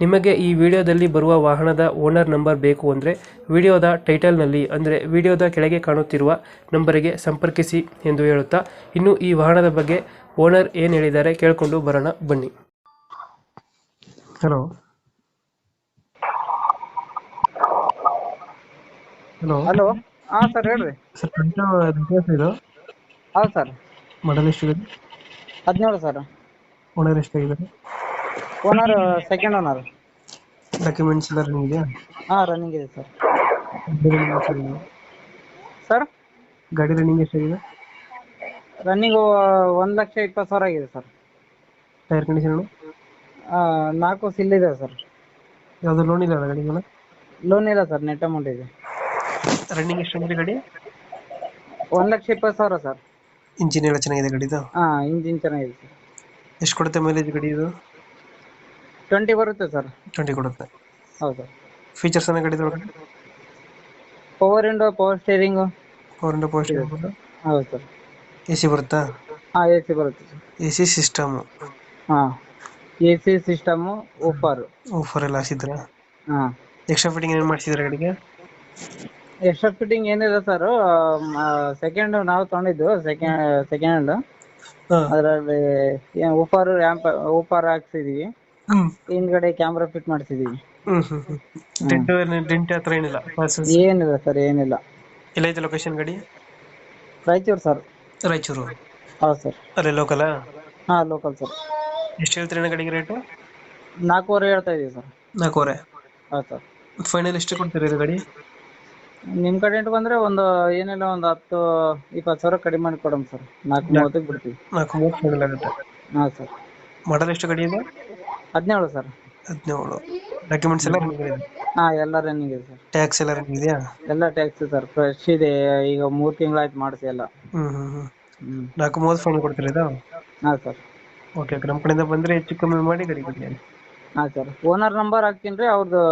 ನಿಮಗೆ ಈ ವಿಡಿಯೋದಲ್ಲಿ ಬರುವ ವಾಹನದ ಓನರ್ ನಂಬರ್ ಬೇಕು ಅಂದರೆ ವಿಡಿಯೋದ ಟೈಟಲ್ನಲ್ಲಿ ಅಂದರೆ ವಿಡಿಯೋದ ಕೆಳಗೆ ಕಾಣುತ್ತಿರುವ ನಂಬರಿಗೆ ಸಂಪರ್ಕಿಸಿ ಎಂದು ಹೇಳುತ್ತಾ ಇನ್ನು ಈ ವಾಹನದ ಬಗ್ಗೆ ಓನರ್ ಏನು ಹೇಳಿದ್ದಾರೆ ಕೇಳಿಕೊಂಡು ಬರೋಣ ಬನ್ನಿ. ಹಲೋ ಹಲೋ ಹಲೋ ಹಾ ಸರ್ ಹೇಳ್ರಿ. ಸರ್ ಇದು. ಹೌದು ಸರ್ ಮಾಡಲ್ ಎಷ್ಟಿದೆ? ಹದಿನೇಳು ಸರ್ ಓನರ್ ಎಷ್ಟಾಗಿದ್ದಾರೆ? ಓನರ್ ಸೆಕೆಂಡ್ ಓನರ್ ಡಾಕ್ಯುಮೆಂಟ್ಸ್ ಎಲ್ಲ ರನ್ನಿಂಗ್ ಇದೆಯಾ? ಹಾ ರನ್ನಿಂಗ್ ಇದೆ ಸರ್ ಎಷ್ಟಾಗಿದೆ? ಸರ್ ಗಾಡಿ ರನ್ನಿಂಗ್ ಎಷ್ಟಾಗಿದೆ ರನ್ನಿಂಗ್ ಒಂದು ಲಕ್ಷ ಇಪ್ಪತ್ತು ಸಾವಿರ ಆಗಿದೆ ಸರ್ ಟೈರ್ ಕಂಡೀಷನ್ ನಾಲ್ಕು ಸಿಲ್ ಇದೆ ಸರ್ ಯಾವುದು ಲೋನ್ ಇಲ್ಲ ಗಾಡಿ ಮೇಲೆ? ಲೋನ್ ಇಲ್ಲ ಸರ್ ನೆಟ್ ಅಮೌಂಟ್ ಇದೆ. ರನ್ನಿಂಗ್ ಎಷ್ಟು ಅಂದ್ರೆ ಗಾಡಿ? ಒಂದು ಲಕ್ಷ ಇಪ್ಪತ್ತು ಸಾವಿರ ಸರ್ ಇಂಜಿನ್ ಎಲ್ಲ ಚೆನ್ನಾಗಿದೆ ಗಾಡಿದು? ಹಾಂ ಇಂಜಿನ್ ಚೆನ್ನಾಗಿದೆ ಸರ್ ಎಷ್ಟು ಕೊಡುತ್ತೆ ಮೈಲೇಜ್ ಗಾಡಿ ಇದು? ಟ್ವೆಂಟಿ ಬರುತ್ತೆ ಸರ್ ಟ್ವೆಂಟಿ ಕೊಡುತ್ತೆ. ಹೌದು. ಫೀಚರ್ಸ್ ಅನ್ನ ಗಾಡಿ ಒಳಗಡೆ power window power steering power into post ಹೌದು ಸರ್ ಎ ಸಿ ಬರುತ್ತಾ? ಹಾ ಎ ಸಿ ಬರುತ್ತೆ ಸರ್ ಎ ಸಿ ಸಿಸ್ಟಮ್ ಹಾ A C system offer offer ಎಲ್ಲ ಹಾಸಿದ್ರ ಹಾ. ಎಕ್ಸ್ಟ್ರಾ ಫಿಟ್ಟಿಂಗ್ ಏನು ಮಾಡ್ಸಿದ್ರು ಗಾಡಿಗೆ? ಎಕ್ಸ್ಟ್ರಾ ಫಿಟ್ಟಿಂಗ್ ಏನಿದೆ ಸರ್ ಸೆಕೆಂಡ್ ನಾವು ತಗೊಂಡಿದ್ದು ಸೆಕೆಂಡ್ ಸೆಕೆಂಡ್ ಹಾಂ. ಅದರಲ್ಲಿ ಊಪರ್ ರ್ಯಾಂಪ್ ಊಪರ್ ಹಾಕ್ಸಿದೀವಿ. ಹಿಂದ್ಗಡೆ ಕ್ಯಾಮ್ರಾ ಫಿಟ್ ಮಾಡ್ತಿದೀವಿ. ಡೆಂಟ್ ಡೆಂಟ್ ಹತ್ರ ಏನಿಲ್ಲ. ಏನಿಲ್ಲ ಸರ್ ಏನಿಲ್ಲ. ಎಲ್ಲ ಐತೆ ಲೊಕೇಶನ್ ಗಾಡಿ? ರಾಯಚೂರು ಸರ್. ರಾಯಚೂರು? ಹೌದು ಸರ್. ಅಲ್ಲೇ ಲೋಕಲಾ ಹಾ ಲೋಕಲ್ ಸರ್. ಎಷ್ಟು ಹೇಳ್ತೀರಿ ಗಾಡಿಗೆ ರೇಟು ನಾಲ್ಕೂವರೆ ಹೇಳ್ತಾ ಇದೀವಿ ಸರ್. ನಾಲ್ಕೂವರೆ? ಹೌದು ಸರ್. ಫೈನಲ್ ಎಷ್ಟು ಕೊಡ್ತೀರಿ ಇದು ಗಾಡಿ? ನಿಮ್ಮ ಕಡೆಯಿಂದ ಬಂದ್ರೆ ಒಂದು ಏನಿಲ್ಲ ಒಂದು ಹತ್ತು ಇಪ್ಪತ್ತು ಸಾವಿರ ಕಡಿಮೆ ಮಾಡಿ ಕೊಡೋಣ ಸರ್. ನಾಲ್ಕು ಮೂವತ್ತಕ್ಕೆ ಬಿಡ್ತೀವಿ. ನಾಲ್ಕು ಮೂವತ್ತು ಫೈನಲ್ ಆಗುತ್ತೆ. ಹಾಂ ಸರ್. ಮಾಡಲ್ ಎಷ್ಟು ಗಾಡಿ ಇದೆ? ಹದಿನೇಳು ಸರ್. ಹದಿನೇಳು. ಡಾಕ್ಯುಮೆಂಟ್ಸ್ ಎಲ್ಲ running ಇದೆ ಹಾ ಎಲ್ಲ ರನ್ನಿಂಗ್ ಇದೆ ಸರ್. ಟ್ಯಾಕ್ಸ್ ಎಲ್ಲ ರನ್ನಿಂಗ್ ಇದೆಯಾ? ಎಲ್ಲ ಟ್ಯಾಕ್ಸ್ ಸರ್. ಫ್ರೆಶ್ ಇದೆ. ಈಗ ಮೂರು ತಿಂಗಳಾಯ್ತು ಮಾಡಿಸಿ ಎಲ್ಲ. ಹ್ಮ್ ಹ್ಮ್ ಹ್ಞೂ ಹ್ಞೂ ನಾಲ್ಕು ಮೂವತ್ತು ಫೈನ್ ಕೊಡ್ತೀರಾ ಇದು? ಹಾಂ ಸರ್. ಓಕೆ ನಮ್ಮ ಕಡೆಯಿಂದ ಬಂದರೆ ಹೆಚ್ಚು ಕಮ್ಮಿ ಮಾಡಿ ಗಡಿ ಕೊಡಿ ಹಾಂ ಸರ್. ಓನರ್ ನಂಬರ್ ಹಾಕ್ತೀನಿ ರೀ ಅವ್ರದ್ದು